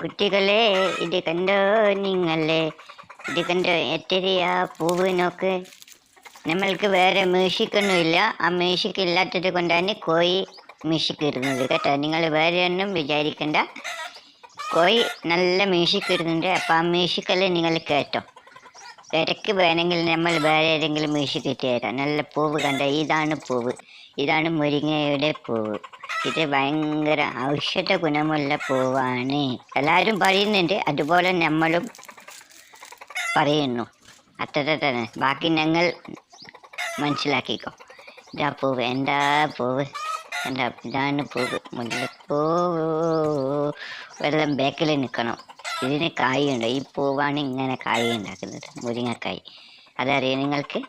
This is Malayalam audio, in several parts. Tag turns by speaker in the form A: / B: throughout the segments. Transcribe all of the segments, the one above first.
A: കുട്ടികളെ ഇത് കണ്ടോ നിങ്ങളെ? ഇത് കണ്ടോ എത്രയാ പൂവ് നോക്ക്. നമ്മൾക്ക് വേറെ മ്യൂസിക്കൊന്നുമില്ല ആ മ്യൂസിക് ഇല്ലാത്തത് കൊണ്ടാണ് കോഴി മ്യൂസിക് ഇടുന്നത് കേട്ടോ. നിങ്ങൾ വേറെ ഒന്നും വിചാരിക്കണ്ട. കോഴി നല്ല മ്യൂസിക് ഇടുന്നുണ്ട് അപ്പം ആ മ്യൂസിക്കെല്ലാം നിങ്ങൾ കേട്ടോ. ഇടയ്ക്ക് വേണമെങ്കിൽ നമ്മൾ വേറെ ഏതെങ്കിലും മ്യൂസിക് തരാം. നല്ല പൂവ് കണ്ട ഇതാണ് പൂവ്. ഇതാണ് മുരിങ്ങയുടെ പൂവ്. ഇത് ഭയങ്കര ഔഷധ ഗുണമുള്ള പൂവാണ്. എല്ലാവരും പറയുന്നുണ്ട് അതുപോലെ നമ്മളും പറയുന്നു. അത്ര തന്നെ ബാക്കി ഞങ്ങൾ മനസ്സിലാക്കിക്കോ. ഇതാ പൂവ്. എന്താ പൂവ്? എന്താ? ഇതാണ് പൂവ്. മുല്ലപ്പൂ. വെള്ളം ബേക്കിൽ നിൽക്കണം. ഇതിന് കായുണ്ട്. ഈ പൂവാണ് ഇങ്ങനെ കായ ഉണ്ടാക്കുന്നത്. മുരിങ്ങക്കായ്. അതറിയാം നിങ്ങൾക്ക്?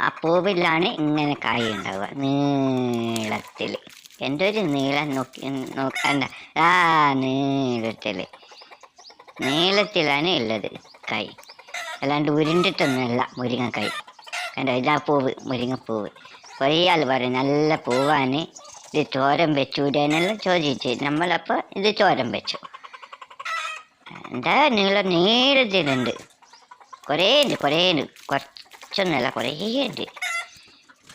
A: ആ പൂവിലാണ് ഇങ്ങനെ കായ ഉണ്ടാവുക. നീളത്തിൽ എന്റെ ഒരു നീളം നോക്കി നോക്കണ്ട. ആ നീളത്തിൽ നീളത്തിലാണ് ഉള്ളത് കായ്. അല്ലാണ്ട് ഉരുണ്ടിട്ടൊന്നുമല്ല മുരിങ്ങക്കായ്. കണ്ടോ? ഇതാ പൂവ് മുരിങ്ങപ്പൂവ്. ആൾ പറയും നല്ല പൂവാണ്. ഇത് ചോരം വെച്ചൂടെന്നെല്ലാം ചോദിച്ച്. നമ്മളപ്പോൾ ഇത് ചോരം വെച്ചു. എന്താ നീളം നീളത്തിലുണ്ട്. കുറേ ഉണ്ട് കുറേ ഉണ്ട് കുറച്ചൊന്നുമല്ല കുറേ ഉണ്ട്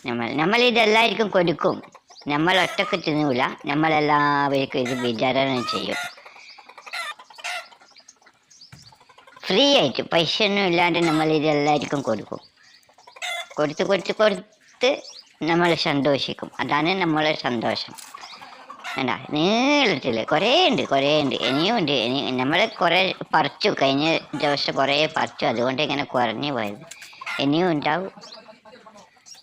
A: നമ്മൾ നമ്മൾ ഇതെല്ലാവർക്കും കൊടുക്കും. നമ്മൾ ഒറ്റയ്ക്ക് തിന്നൂല. നമ്മളെല്ലാവർക്കും ഇത് വിതരണം ചെയ്യും. ഫ്രീ ആയിട്ട് പൈസ ഒന്നും ഇല്ലാണ്ട് നമ്മൾ ഇത് എല്ലാവർക്കും കൊടുക്കും. കൊടുത്ത് കൊടുത്ത് കൊടുത്ത് നമ്മൾ സന്തോഷിക്കും. അതാണ് നമ്മളെ സന്തോഷം. വേണ്ട നീളത്തിൽ കുറേ ഉണ്ട് കുറേ ഉണ്ട്. ഇനിയും ഉണ്ട്. ഇനി നമ്മൾ കുറേ പറിച്ചു. കഴിഞ്ഞ ദിവസം കുറേ പറിച്ചു. അതുകൊണ്ട് ഇങ്ങനെ കുറഞ്ഞു പോയത്. ഇനിയും ഉണ്ടാവും.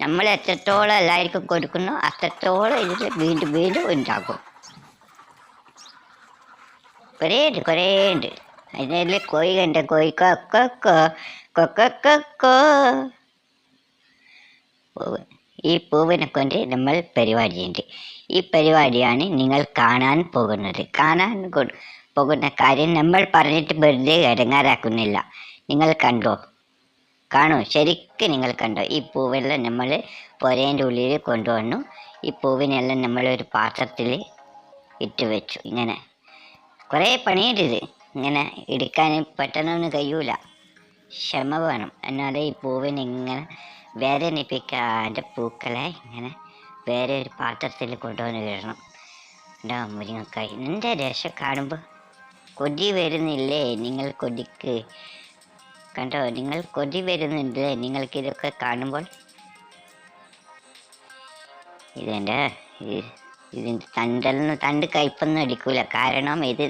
A: നമ്മൾ എത്രത്തോളം എല്ലാവർക്കും കൊടുക്കുന്നു അത്രത്തോളം ഇതിൽ വീണ്ടും വീണ്ടും ഉണ്ടാക്കും കുറേ ഉണ്ട് കുറേ ഉണ്ട്. അതിനെല്ലാം കോഴി കണ്ട? കോഴി കൊക്കൊക്കൊക്കോ പൂവ്. ഈ പൂവിനെ കൊണ്ട് നമ്മൾ പരിപാടിയുണ്ട്. ഈ പരിപാടിയാണ് നിങ്ങൾ കാണാൻ പോകുന്നത്. കാണാൻ പോകുന്ന കാര്യം നമ്മൾ പറഞ്ഞിട്ട് വെറുതെ ഇടങ്ങാറാക്കുന്നില്ല. നിങ്ങൾ കണ്ടോ? കാണൂ? ശരിക്കും നിങ്ങൾ കണ്ടോ? ഈ പൂവെല്ലാം നമ്മൾ പുരേന്റെ ഉള്ളിൽ കൊണ്ടുവന്നു. ഈ പൂവിനെല്ലാം നമ്മൾ ഒരു പാത്രത്തിൽ ഇട്ട് വെച്ചു. ഇങ്ങനെ. കുറേ പണിയുണ്ട് ഇത്. ഇങ്ങനെ എടുക്കാൻ പെട്ടെന്നൊന്നും കഴിയൂല. ക്ഷമ വേണം. എന്നാലേ ഈ പൂവിനെ ഇങ്ങനെ വേദനിപ്പിക്കാതെ പൂക്കളെ ഇങ്ങനെ വേറെ ഒരു പാത്രത്തിൽ കൊണ്ടുവന്ന് വീഴണം എന്താ മുരിങ്ങക്കായ് എന്റെ രക്ഷ കാണുമ്പോൾ കൊതി വരുന്നില്ലേ? നിങ്ങൾ കൊതിക്ക്. കണ്ടോ? നിങ്ങൾ കൊതി വരുന്നില്ലേ നിങ്ങൾക്ക് ഇതൊക്കെ കാണുമ്പോൾ ഇതെന്റെ ഇത് ഇതിന്റെ തണ്ടൊന്നും തണ്ട് കയ്പൊന്നും അടിക്കൂല. കാരണം ഇത്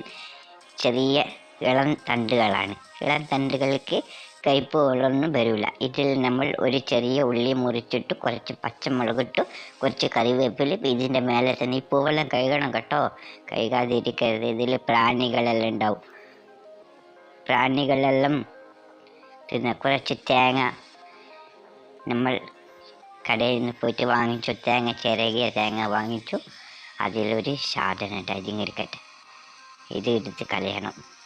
A: ചെറിയ ഇളം തണ്ടുകളാണ്. ഇളം തണ്ടുകൾക്ക് കയ്പ് വെള്ളമൊന്നും വരില്ല ഇതിൽ നമ്മൾ ഒരു ചെറിയ ഉള്ളി മുറിച്ചിട്ട് കുറച്ച് പച്ചമുളകിട്ടു കുറച്ച് കറിവേപ്പില ഇതിന്റെ മേലെ തന്നെ ഈ പൂവെല്ലാം കഴുകണം കേട്ടോ. കഴുകാതിരിക്കരുത്. ഇതിൽ പ്രാണികളെല്ലാം ഉണ്ടാവും. പ്രാണികളെല്ലാം പിന്നെ കുറച്ച് തേങ്ങ നമ്മൾ കടയിൽ നിന്ന് പോയിട്ട് വാങ്ങിച്ചു. തേങ്ങ ചിരകിയ തേങ്ങ വാങ്ങിച്ചു. അതിലൊരു സാധനം ഉണ്ട്. ഇത് എടുത്ത് കളയണം.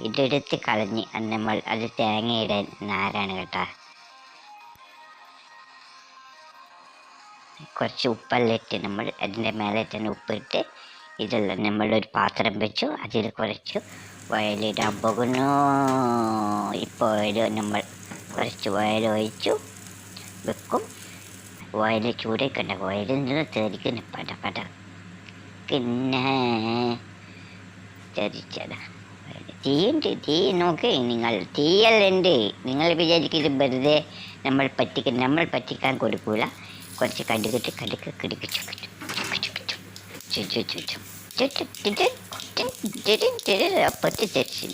A: ഇതെടുത്ത് കളഞ്ഞ് നമ്മൾ അത് തേങ്ങയിടാൻ നാരാണ് കേട്ടാ. കുറച്ച് ഉപ്പെല്ലാം ഇട്ട് നമ്മൾ അതിന്റെ മേലെ തന്നെ ഉപ്പിട്ട് ഇതെല്ലാം നമ്മളൊരു പാത്രം വെച്ചു അതിൽ കുറച്ച് ഓയിലിടാൻ പോകുന്നു. ഇപ്പോൾ ഓയിൽ നമ്മൾ കുറച്ച് ഓയിൽ ഒഴിച്ചു വെക്കും. ഓയിൽ ചൂടേക്കണ്ട ഓയിലിൽ നിന്ന് തെറിക്കുന്നു പട പട. പിന്നെ തെറിച്ചതാ. തീയുണ്ട് തീ നോക്ക് നിങ്ങൾ തീയല്ലുണ്ട് നിങ്ങൾ വിചാരിക്കും വെറുതെ നമ്മൾ പറ്റിക്ക നമ്മൾ പറ്റിക്കാൻ കൊടുക്കൂല കുറച്ച് കടുകിട്ട് കടുക്ക് കിടുക്കി ചുക്കിട്ടു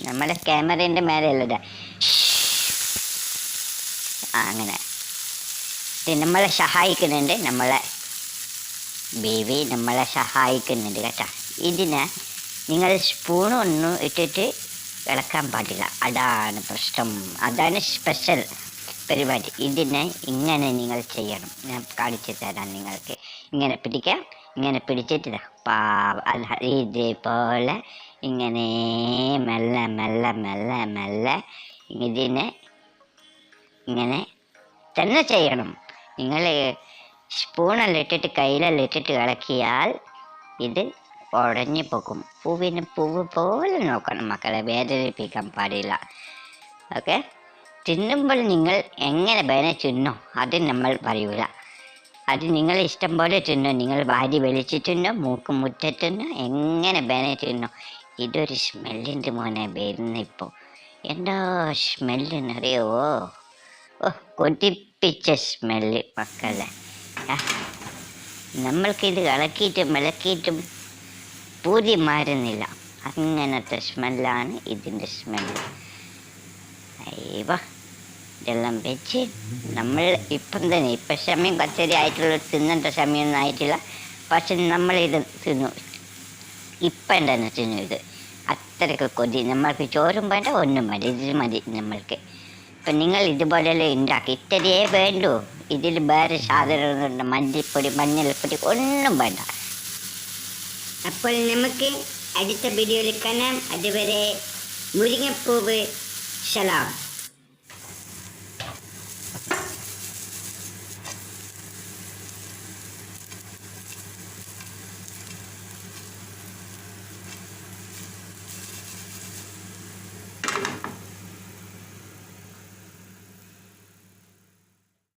A: നമ്മുടെ ക്യാമറേന്റെ മേലെയല്ലേ അങ്ങനെ നമ്മളെ സഹായിക്കുന്നുണ്ട് നമ്മളെ ബേബി നമ്മളെ സഹായിക്കുന്നുണ്ട് കേട്ടോ ഇതിന് നിങ്ങൾ സ്പൂൺ ഒന്ന് ഇട്ടിട്ട് ഇളക്കാൻ പാടില്ല. അതാണ് പ്രശ്നം. അതാണ് സ്പെഷ്യൽ പരിപാടി. ഇതിനെ ഇങ്ങനെ നിങ്ങൾ ചെയ്യണം. ഞാൻ കാണിച്ചു തരാം നിങ്ങൾക്ക്. ഇങ്ങനെ പിടിക്കാം. ഇങ്ങനെ പിടിച്ചിട്ട് ഇതേപോലെ ഇങ്ങനെ മെല്ലെ മെല്ലെ മെല്ലെ മെല്ലെ ഇതിനെ ഇങ്ങനെ തന്നെ ചെയ്യണം. നിങ്ങൾ സ്പൂണെല്ലാം ഇട്ടിട്ട് കയ്യിലെല്ലാം ഇട്ടിട്ട് ഇളക്കിയാൽ ഇത് ഉടഞ്ഞു പോകും പൂവിന് പൂവ് പോലെ നോക്കണം മക്കളെ വേദനിപ്പിക്കാൻ പാടില്ല. ഓക്കെ? തിന്നുമ്പോൾ നിങ്ങൾ എങ്ങനെ വേണേൽ തിന്നോ അത് നമ്മൾ പറയൂല. അത് നിങ്ങൾ ഇഷ്ടം പോലെ തിന്നോ നിങ്ങൾ വാരി വെളിച്ച് തിന്നോ മൂക്ക് മുറ്റത്തിന്നോ എങ്ങനെ വേണേൽ തിന്നോ. ഇതൊരു സ്മെല്ലിന്റെ മോനെ വരുന്ന ഇപ്പോൾ എന്താ സ്മെല്ലെന്നറിയോ ഓ കൊതിപ്പിച്ച സ്മെല്ല് മക്കളെ. നമ്മൾക്കിത് ഇളക്കിയിട്ടും ഇളക്കിയിട്ടും പൂതി മാറുന്നില്ല അങ്ങനത്തെ സ്മെല്ലാണ് ഇതിന്റെ സ്മെല്ല്. അയ്യവ ഇതെല്ലാം വെച്ച് നമ്മൾ ഇപ്പം തന്നെ ഇപ്പം സമയം പച്ചരി ആയിട്ടുള്ള തിന്നേണ്ട സമയമൊന്നും ആയിട്ടില്ല. പക്ഷെ നമ്മളിത് തിന്നു. ഇപ്പം തന്നെ തിന്നു ഇത്. അത്രയ്ക്ക് കൊതി. നമ്മൾക്ക് ചോറും വേണ്ട ഒന്നും മതി ഇത് മതി നമ്മൾക്ക്. ഇപ്പം നിങ്ങൾ ഇതുപോലെയല്ലേ ഉണ്ടാക്കി. ഇത്രയേ വേണ്ടൂ. ഇതിൽ വേറെ സാധനങ്ങളുണ്ട് മല്ലിപ്പൊടി മഞ്ഞൾപ്പൊടി ഒന്നും വേണ്ട.
B: അപ്പോൾ നമുക്ക് അടുത്ത വീഡിയോയിൽ കാണാം. അതുവരെ മുരിങ്ങപ്പൂവ്. സലാം.